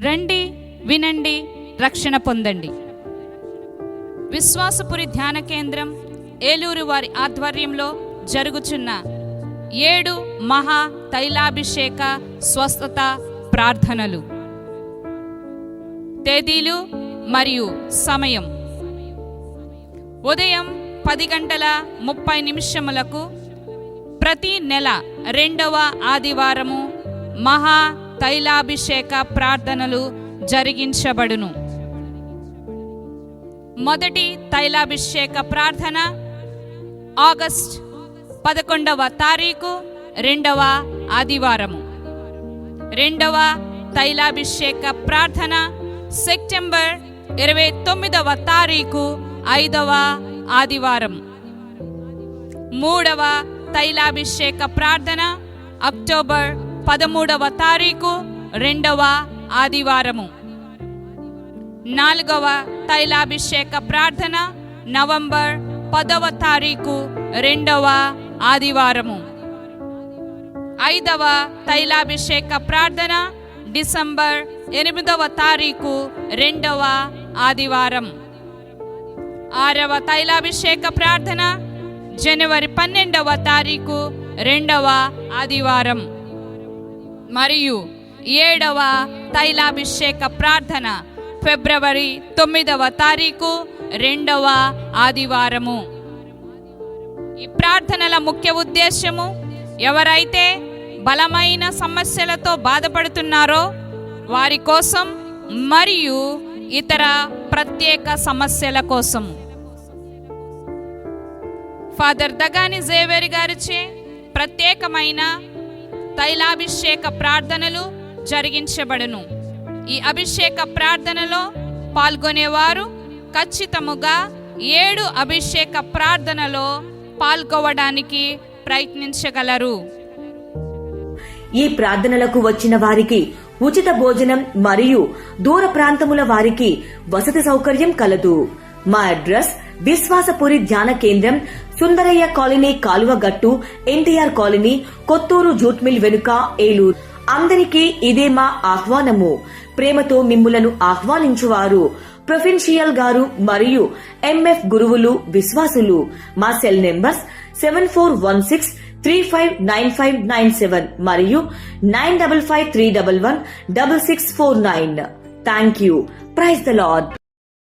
రండి వినండి రక్షణ పొందండి. విశ్వాసపురి ధ్యాన కేంద్రం ఏలూరు వారి ఆధ్వర్యంలో జరుగుచున్న ఏడు మహా తైలాభిషేక స్వస్థత ప్రార్థనలు. తేదీలు మరియు సమయం. ఉదయం పది గంటల ముప్పై నిమిషములకు ప్రతి నెల రెండవ ఆదివారము మహా తైలాభిషేక ప్రార్థనలు జరిగించబడును. మొదటి తైలాభిషేక ప్రార్థన ఆగస్ట్ పదకొండవ తారీఖు రెండవ ఆదివారము. రెండవ తైలాభిషేక ప్రార్థన సెప్టెంబర్ ఇరవై తొమ్మిదవ తారీఖు ఐదవ ఆదివారం మూడవ తైలాభిషేక ప్రార్థన అక్టోబర్ పదమూడవ తారీఖు రెండవ ఆదివారము. నాలుగవ తైలాభిషేక ప్రార్థన నవంబర్ పదవ తారీఖు రెండవ ఆదివారము. ఐదవ తైలాభిషేక ప్రార్థన డిసెంబర్ ఎనిమిదవ తారీఖు రెండవ ఆదివారం. ఆరవ తైలాభిషేక ప్రార్థన జనవరి పన్నెండవ తారీఖు రెండవ ఆదివారం. మరియు ఏడవ తైలాభిషేక ప్రార్థన ఫిబ్రవరి తొమ్మిదవ తారీఖు రెండవ ఆదివారము. ఈ ప్రార్థనల ముఖ్య ఉద్దేశము ఎవరైతే బలమైన సమస్యలతో బాధపడుతున్నారో వారి కోసం మరియు ఇతర ప్రత్యేక సమస్యల కోసం. ఫాదర్ దగాని జేవేరి గారిచే ప్రత్యేకమైన తైలాభిషేక ప్రార్థనలు జరిగించబడును. ఈ అభిషేక ప్రార్థనలో పాల్గొనేవారు ఖచ్చితముగా ఏడు అభిషేక ప్రార్థనలో పాల్గొవడానికి ప్రయత్నించగలరు. ఈ ప్రార్థనలకు వచ్చిన వారికి ఉచిత భోజనం మరియు దూర ప్రాంతముల వారికి వసతి సౌకర్యం కలదు. మా అడ్రస్ విశ్వాసపురి ధ్యాన కేంద్రం సుందరయ్య కాలనీ కాలువ గట్టు NTR colony Kothuru jute mill వెనుక ఏలూరు. అందరికీ ఇదే మా ఆహ్వానము. ప్రేమతో మిమ్ములను ఆహ్వానించువారు. ప్రొఫెన్షియల్ గారు మరియు ఎంఎఫ్ గురువులు విశ్వాసులు. మా cell numbers seven four one six three five nine five nine seven మరియు nine double five three double one double six four nine. Thank you. Praise the lord